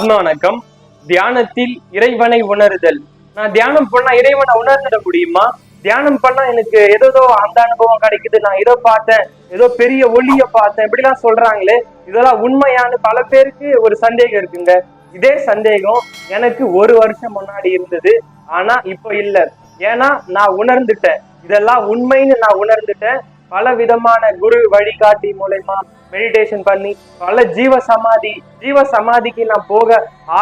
ஆத்ம வணக்கம் தியானத்தில் இறைவனை உணருதல். நான் தியானம் பண்ணா இறைவனை உணர்ந்துட முடியுமா? தியானம் பண்ணா எனக்கு ஏதோ அந்த அனுபவம் கிடைக்குது. நான் ஏதோ பார்த்தேன் ஏதோ பெரிய ஒளிய பார்த்தேன். இப்படிலாம் சொல்றாங்களே இதெல்லாம் உண்மையான்னு பல பேருக்கு ஒரு சந்தேகம் இருக்குங்க. இதே சந்தேகம் எனக்கு ஒரு வருஷம் முன்னாடி இருந்தது. ஆனா இப்போ இல்ல. ஏன்னா நான் உணர்ந்துட்டேன். இதெல்லாம் உண்மைன்னு நான் உணர்ந்துட்டேன். பல விதமான குரு வழிகாட்டி மூலயமா மெடிடேஷன் பண்ணி பல ஜீவ சமாதி ஜீவ சமாதிக்கு நான் போக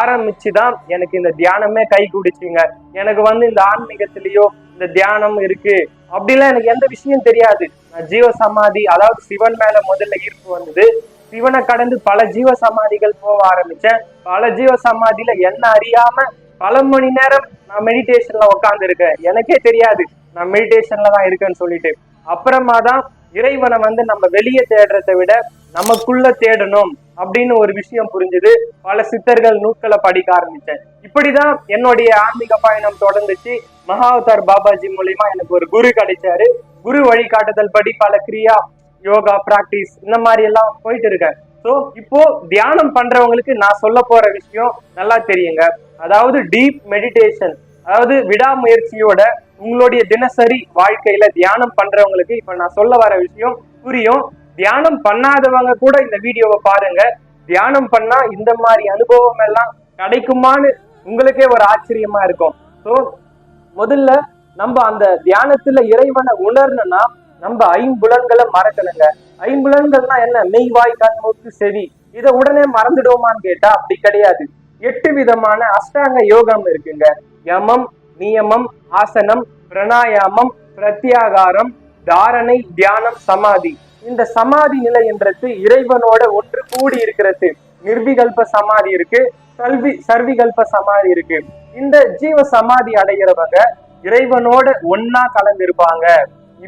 ஆரம்பிச்சுதான் எனக்கு இந்த தியானமே கை குடிச்சுங்க. எனக்கு வந்து இந்த ஆன்மீகத்திலயோ இந்த தியானம் இருக்கு. அப்படிலாம் எனக்கு எந்த விஷயம் தெரியாது. நான் ஜீவ சமாதி அதாவது சிவன் மேல முதல்ல ஈர்ப்பு வந்தது. சிவனை கடந்து பல ஜீவ சமாதிகள் போக ஆரம்பிச்சேன். பல ஜீவ சமாதியில என்ன அறியாம பல மணி நேரம் நான் மெடிடேஷன்ல உட்கார்ந்து இருக்கேன் எனக்கே தெரியாது. நான் மெடிடேஷன்ல தான் இருக்கேன்னு சொல்லிட்டு. அப்புறமா தான் இறைவனை வந்து நம்ம வெளியே தேடுறதை விட நமக்குள்ள தேடணும் அப்படின்னு ஒரு விஷயம் புரிஞ்சுது. பல சித்தர்கள் நூட்களை படிக்க ஆரம்பிச்சேன் இப்படிதான் என்னுடைய ஆன்மீக பயணம் தொடர்ந்துச்சு. மகாவதார் பாபாஜி மூலியமா எனக்கு ஒரு குரு கிடைச்சாரு. குரு வழிகாட்டுதல் படி பல கிரியா யோகா பிராக்டிஸ் இந்த மாதிரி எல்லாம் போயிட்டு இருக்கேன். ஸோ இப்போ தியானம் பண்றவங்களுக்கு நான் சொல்ல போற விஷயம் நல்லா தெரியுங்க. அதாவது டீப் மெடிடேஷன் அதாவது விடாமுயற்சியோட உங்களுடைய தினசரி வாழ்க்கையில தியானம் பண்றவங்களுக்கு இப்ப நான் சொல்ல வர விஷயம் புரியும். தியானம் பண்ணாதவங்க கூட இந்த வீடியோவை பாருங்க. தியானம் பண்ணா இந்த மாதிரி அனுபவம் எல்லாம் கிடைக்குமான்னு உங்களுக்கே ஒரு ஆச்சரியமா இருக்கும். ஸோ முதல்ல நம்ம அந்த தியானத்துல இறைவனை உணரணும்னா நம்ம ஐம்புலன்களை மறக்கணுங்க. ஐம்புலன்கள்னா என்ன? மெய்வாய் கண் மூக்கு செவி. இதை உடனே மறந்துடுவோமான்னு கேட்டா அப்படி கிடையாது. எட்டு விதமான அஷ்டாங்க யோகம் இருக்குங்க. யமம் நியமம் ஆசனம் பிரணாயாமம் பிரத்யாகாரம் தாரணை தியானம் சமாதி. இந்த சமாதி நிலை என்றது இறைவனோட ஒன்று கூடி இருக்கிறது. நிர்விகல்ப சமாதி இருக்கு கல்வி சர்விகல்ப சமாதி இருக்கு. இந்த ஜீவ சமாதி அடைகிறவங்க இறைவனோட ஒன்னா கலந்திருப்பாங்க.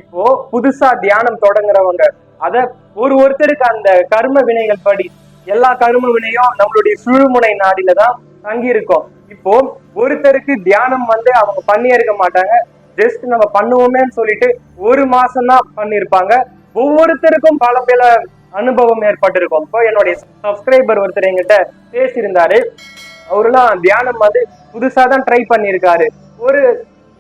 இப்போ புதுசா தியானம் தொடங்குறவங்க அத ஒரு ஒருத்தருக்கு அந்த கர்ம வினைகள் படி எல்லா கரும வினையும் நம்மளுடைய சுழுமுனை நாடில தான் தங்கி இருக்கும் இப்போ ஒருத்தருக்கு தியானம் வந்து அவங்க பண்ணி இருக்க மாட்டாங்க. ஜஸ்ட் நம்ம பண்ணுவோமேன்னு சொல்லிட்டு ஒரு மாசம் தான் பண்ணிருப்பாங்க ஒவ்வொருத்தருக்கும் பல பல அனுபவம் ஏற்பட்டிருக்கும். இப்போ என்னுடைய சப்ஸ்கிரைபர் ஒருத்தர் என்கிட்ட பேசியிருந்தாரு. அவருலாம் தியானம் வந்து புதுசா தான் ட்ரை பண்ணியிருக்காரு. ஒரு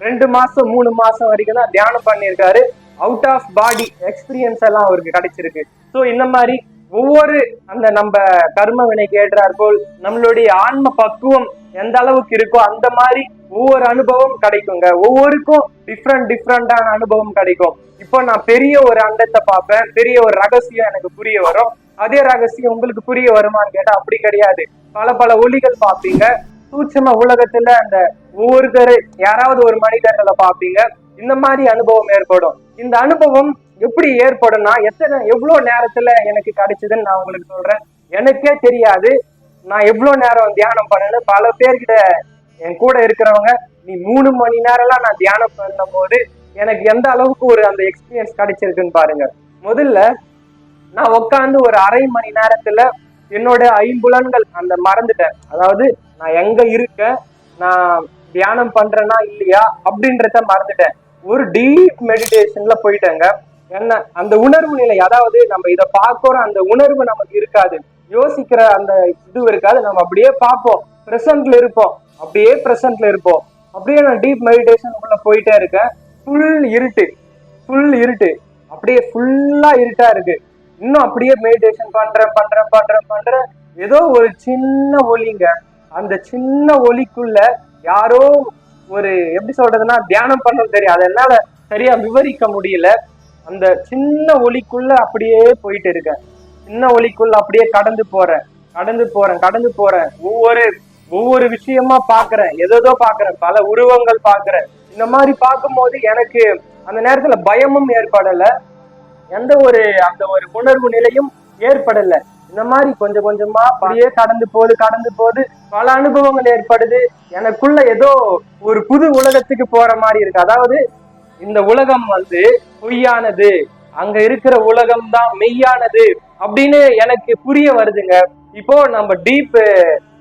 ரெண்டு மாசம் மூணு மாசம் வரைக்கும் தான் தியானம் பண்ணியிருக்காரு. அவுட் ஆஃப் பாடி எக்ஸ்பீரியன்ஸ் எல்லாம் அவருக்கு கிடைச்சிருக்கு. ஸோ இந்த மாதிரி ஒவ்வொரு அந்த நம்ம கர்ம வினை ஏற்றார் போல் நம்மளுடைய ஆன்ம பக்குவம் எந்த அளவுக்கு இருக்கோ அந்த மாதிரி ஒவ்வொரு அனுபவம் கிடைக்குங்க. ஒவ்வொருக்கும் டிஃப்ரெண்ட் டிஃப்ரெண்டான அனுபவம் கிடைக்கும். இப்போ நான் பெரிய ஒரு அண்டத்தை பார்ப்பேன். பெரிய ஒரு ரகசியம் எனக்கு புரிய வரும். அதே ரகசியம் உங்களுக்கு புரிய வருமான்னு கேட்டா அப்படி கிடையாது. பல பல ஒளிகள் பார்ப்பீங்க. சூட்சம உலகத்துல அந்த ஒவ்வொருத்தர் யாராவது ஒரு மனிதர்களை பார்ப்பீங்க. இந்த மாதிரி அனுபவம் ஏற்படும். இந்த அனுபவம் எப்படி ஏற்படும்னா எத்தனை எவ்வளவு நேரத்துல எனக்கு கிடைச்சதுன்னு நான் உங்களுக்கு சொல்றேன். எனக்கே தெரியாது. நான் எவ்வளவு நேரம் தியானம் பண்ணேன்னு பல பேர்கிட்ட என் கூட இருக்கிறவங்க நீ மூணு மணி நேரம்லாம் நான் தியானம் பண்ணும் போது எனக்கு எந்த அளவுக்கு ஒரு அந்த எக்ஸ்பீரியன்ஸ் கிடைச்சிருக்குன்னு பாருங்க. முதல்ல நான் உட்காந்து ஒரு அரை மணி நேரத்துல என்னோட ஐம்புலன்கள் அந்த மறந்துட்டேன். அதாவது நான் எங்க இருக்கேன் நான் தியானம் பண்றேன்னா இல்லையா அப்படின்றத மறந்துட்டேன். ஒரு டீப் மெடிடேஷன்ல போயிட்டேங்க. என்ன அந்த உணர்வு நிலை அதாவது நம்ம இதை பார்க்கறோம் அந்த உணர்வு நமக்கு இருக்காது. யோசிக்கிற அந்த இது இருக்காது. நம்ம அப்படியே பார்ப்போம். ப்ரெசன்ட்ல இருப்போம். அப்படியே ப்ரெசன்ட்ல இருப்போம். அப்படியே நான் டீப் மெடிடேஷன் உள்ள போயிட்டே இருக்கேன். ஃபுல் இருட்டு. ஃபுல் இருட்டு. அப்படியே ஃபுல்லா இருட்டா இருக்கு. இன்னும் அப்படியே மெடிடேஷன் பண்றேன் பண்றேன் பண்றேன் பண்றேன். ஏதோ ஒரு சின்ன ஒலிங்க. அந்த சின்ன ஒலிக்குள்ள யாரோ ஒரு எப்படி சொல்றதுன்னா தியானம் பண்ணணும் தெரியும். அதை என்னால சரியா விவரிக்க முடியல. அந்த சின்ன ஒளிக்குள்ள அப்படியே போயிட்டு இருக்கேன். சின்ன ஒளிக்குள்ள அப்படியே கடந்து போறேன். கடந்து போறேன் கடந்து போறேன். ஒவ்வொரு ஒவ்வொரு விஷயமா பாக்குறேன். எதோ பாக்குறேன். பல உருவங்கள் பாக்குறேன். இந்த மாதிரி பார்க்கும்போது எனக்கு அந்த நேரத்துல பயமும் ஏற்படல. எந்த ஒரு அந்த ஒரு உணர்வு நிலையும் ஏற்படல. இந்த மாதிரி கொஞ்சம் கொஞ்சமா அப்படியே கடந்து போகுது கடந்து போகுது பல அனுபவங்கள் ஏற்படுது. எனக்குள்ள ஏதோ ஒரு புது உலகத்துக்கு போற மாதிரி இருக்கு. அதாவது இந்த உலகம் வந்து பொய்யானது. அங்க இருக்கிற உலகம் தான் மெய்யானது அப்படின்னு எனக்கு புரிய வருதுங்க. இப்போ நம்ம டீப்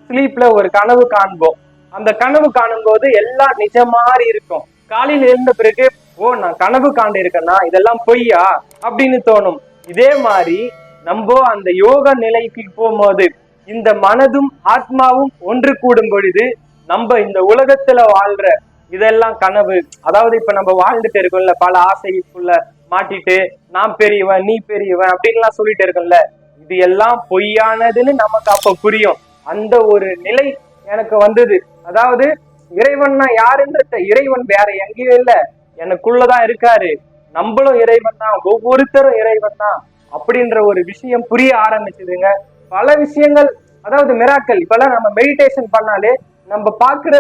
ஸ்லீப்ல ஒரு கனவு காண்போம். அந்த கனவு காணும் போது எல்லாம் நிஜ மாதிரி இருக்கும். காலையில் எழுந்த பிறகு ஓ நான் கனவு காண்டு இருக்கேன்னா இதெல்லாம் பொய்யா? அப்படின்னு தோணும். இதே மாதிரி நம்ம அந்த யோக நிலைக்கு போகும்போது இந்த மனதும் ஆத்மாவும் ஒன்று கூடும் பொழுது நம்ம இந்த உலகத்துல வாழ்ற இதெல்லாம் கனவு. அதாவது இப்ப நம்ம வாழ்ந்துட்டு இருக்கோம்ல பல ஆசைக்குள்ள மாட்டிட்டு நான் பெரியவன் நீ பெரியவன் அப்படின்லாம் சொல்லிட்டு இருக்கோம்ல. இது எல்லாம் பொய்யானதுன்னு நமக்கு அப்ப புரியும். அந்த ஒரு நிலை எனக்கு வந்தது. அதாவது இறைவன்னா யாருன்றத இறைவன் வேற எங்கேயும் இல்ல. எனக்குள்ளதான் இருக்காரு. நம்மளும் இறைவன் தான். ஒவ்வொருத்தரும் இறைவன் தான். அப்படின்ற ஒரு விஷயம் புரிய ஆரம்பிச்சதுங்க. பல விஷயங்கள் அதாவது மிராக்கள் இப்பெல்லாம் நம்ம மெடிடேஷன் பண்ணாலே நம்ம பாக்குற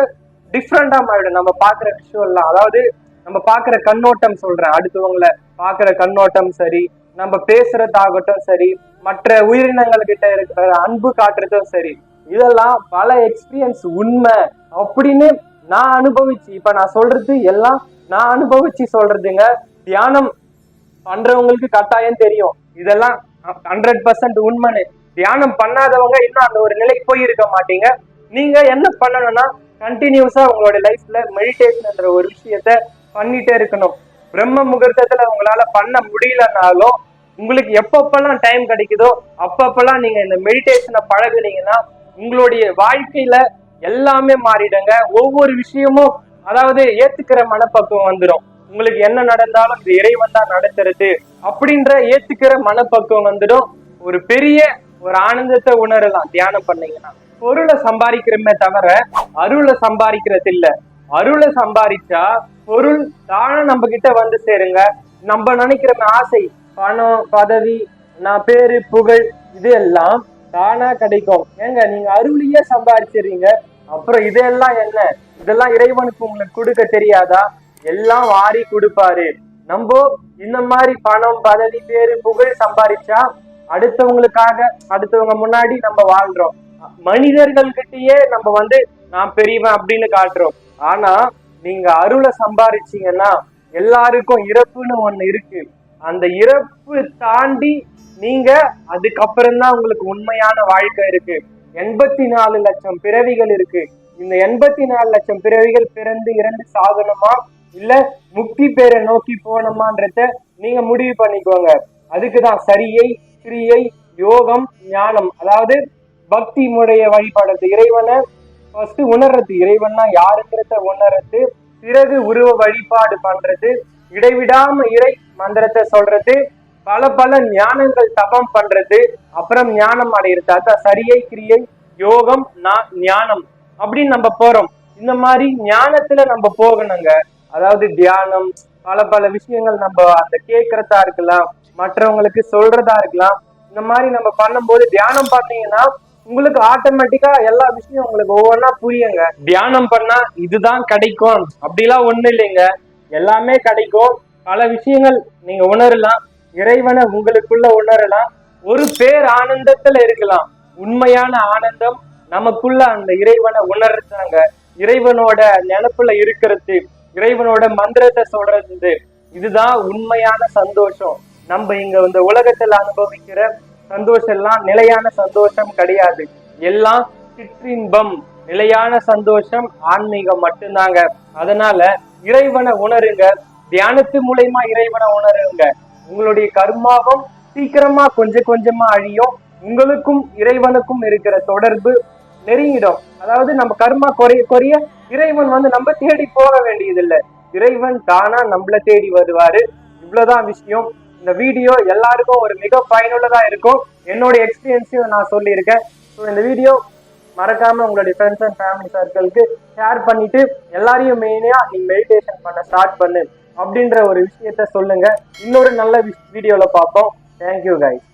டிஃப்ரெண்டா மாறிடும். நம்ம பாக்குற விஷயம் எல்லாம் அதாவது நம்ம பாக்குற கண்ணோட்டம் சொல்றேன். அடுத்தவங்களை பாக்குற கண்ணோட்டம் சரி நம்ம பேசுறதாகட்டும் சரி மற்ற உயிரினங்கள் கிட்ட இருக்கிற அன்பு காட்டுறதும் சரி இதெல்லாம் பல எக்ஸ்பீரியன்ஸ் உண்மை அப்படின்னு நான் அனுபவிச்சு இப்ப நான் சொல்றது எல்லாம் நான் அனுபவிச்சு சொல்றதுங்க. தியானம் பண்றவங்களுக்கு கட்டாயம் தெரியும். இதெல்லாம் ஹண்ட்ரட் பர்சன்ட் உண்மைன்னு. தியானம் பண்ணாதவங்க இன்னும் அந்த ஒரு நிலைக்கு போயிருக்க மாட்டீங்க. நீங்க என்ன பண்ணணும்னா கண்டினியூஸா உங்களோட லைஃப்ல மெடிடேஷன்ன்ற ஒரு விஷயத்த பண்ணிட்டே இருக்கணும். பிரம்ம முகூர்த்தத்துல உங்களால பண்ண முடியலனாலும் உங்களுக்கு எப்பப்பெல்லாம் டைம் கிடைக்குதோ அப்பப்பெல்லாம் நீங்க இந்த மெடிடேஷனை பழகுனீங்கன்னா உங்களுடைய வாழ்க்கையில எல்லாமே மாறிடுங்க. ஒவ்வொரு விஷயமும் அதாவது ஏத்துக்கிற மனப்பக்குவம் வந்துடும் உங்களுக்கு என்ன நடந்தாலும் இது இறைவன் தான் நடத்துறது அப்படின்ற ஏத்துக்கிற மனப்பக்குவம் வந்துடும். ஒரு பெரிய ஒரு ஆனந்தத்தை உணரலாம். தியானம் பண்ணீங்கன்னா. பொருளை சம்பாதிக்கிறமே தவிர அருளை சம்பாதிக்கிறது இல்ல அருளை சம்பாதிச்சா பொருள் தானே நம்ம கிட்ட வந்து சேருங்க. நம்ம நினைக்கிற ஆசை பணம் பதவி நான் பேரு புகழ் இது எல்லாம் தானா கிடைக்கும். ஏங்க நீங்க அருளையே சம்பாதிச்சிடுறீங்க. அப்புறம் இதெல்லாம் என்ன? இதெல்லாம் இறைவனுக்கு உங்களுக்கு கொடுக்க தெரியாதா? எல்லாம் வாரி கொடுப்பாரு. நம்ம இந்த மாதிரி பணம் பதவி பேரு புகழ் சம்பாதிச்சா அடுத்தவங்களுக்காக அடுத்தவங்க முன்னாடி நம்ம வாழ்றோம். மனிதர்கள் கிட்டயே நம்ம வந்து நான் பெரியவன் அப்படின்னு காட்டுறோம். ஆனா நீங்க அருளை சம்பாதிச்சீங்கன்னா எல்லாருக்கும் இறப்புன்னு ஒண்ணு இருக்கு. அந்த இறப்பு தாண்டி நீங்க அதுக்கப்புறம் தான் உங்களுக்கு உண்மையான வாழ்க்கை இருக்கு. எண்பத்தி நாலு லட்சம் பிறவிகள் இருக்கு. இந்த எண்பத்தி நாலு லட்சம் பிறவிகள் பிறந்து இறந்து சாகணுமா? இல்ல முக்தி பேரை நோக்கி போகணுமான்றத நீங்க முடிவு பண்ணிக்கோங்க. அதுக்குதான் சரியை கிரியை யோகம் ஞானம். அதாவது பக்தி முறைய வழிபாடுறது இறைவனை ஃபர்ஸ்ட் உணர்றது. இறைவன்னா யாருங்கிறத உணர்றது. பிறகு உருவ வழிபாடு பண்றது. இடைவிடாம இறை மந்திரத்தை சொல்றது. பல பல ஞானங்கள் தபம் பண்றது. அப்புறம் ஞானம் அடையிறது. அதான் சரியை கிரியை யோகம் நான் ஞானம் அப்படின்னு நம்ம போறோம். இந்த மாதிரி ஞானத்துல நம்ம போகணுங்க. அதாவது தியானம் பல பல விஷயங்கள் நம்ம அந்த கேட்கறதா இருக்கலாம் மற்றவங்களுக்கு சொல்றதா இருக்கலாம். இந்த மாதிரி நம்ம பண்ணும்போது தியானம் பண்ணீங்கன்னா உங்களுக்கு ஆட்டோமேட்டிக்கா எல்லா விஷயம் உங்களுக்கு ஒவ்வொன்றா புரியுங்க. தியானம் பண்ணா இதுதான் கிடைக்கும். அப்படிலாம் ஒண்ணு இல்லைங்க. எல்லாமே கிடைக்கும். பல விஷயங்கள் நீங்க உணரலாம். இறைவனை உங்களுக்குள்ள உணரலாம். ஒரு பேர் ஆனந்தத்துல இருக்கலாம். உண்மையான ஆனந்தம் நமக்குள்ள அந்த இறைவனை உணர்றாங்க. இறைவனோட நினப்புல இருக்கிறது இறைவனோட மந்திரத்தை சொல்றது. இதுதான் உண்மையான சந்தோஷம். நம்ம இங்க இந்த உலகத்துல அனுபவிக்கிற சந்தோஷம் எல்லாம் நிலையான சந்தோஷம் கிடையாது. எல்லாம் சிற்றின்பம். நிலையான சந்தோஷம் ஆன்மீகம் மட்டும்தாங்க. அதனால இறைவனை உணருங்க. தியானத்து மூலயமா இறைவனை உணருங்க. உங்களுடைய கர்மாவும் சீக்கிரமா கொஞ்சம் கொஞ்சமா அழியும். உங்களுக்கும் இறைவனுக்கும் இருக்கிற தொடர்பு நெருங்கிடும். அதாவது நம்ம கர்மா குறைய குறைய இறைவன் வந்து நம்ம தேடி போக வேண்டியதில்லை. இறைவன் தானா நம்மள தேடி வருவாரு. இவ்வளவுதான் விஷயம். இந்த வீடியோ எல்லாருக்கும் ஒரு மிக பயனுள்ளதா இருக்கும். என்னோட எக்ஸ்பீரியன்ஸையும் நான் சொல்லியிருக்கேன். ஸோ இந்த வீடியோ மறக்காம உங்களுடைய ஃப்ரெண்ட்ஸ் அண்ட் ஃபேமிலி சர்க்கிளுக்கு ஷேர் பண்ணிட்டு எல்லாரையும் மெயினாக நீ மெடிடேஷன் பண்ண ஸ்டார்ட் பண்ணு அப்படின்ற ஒரு விஷயத்த சொல்லுங்க. இன்னொரு நல்ல வீடியோவில் பார்ப்போம். Thank you guys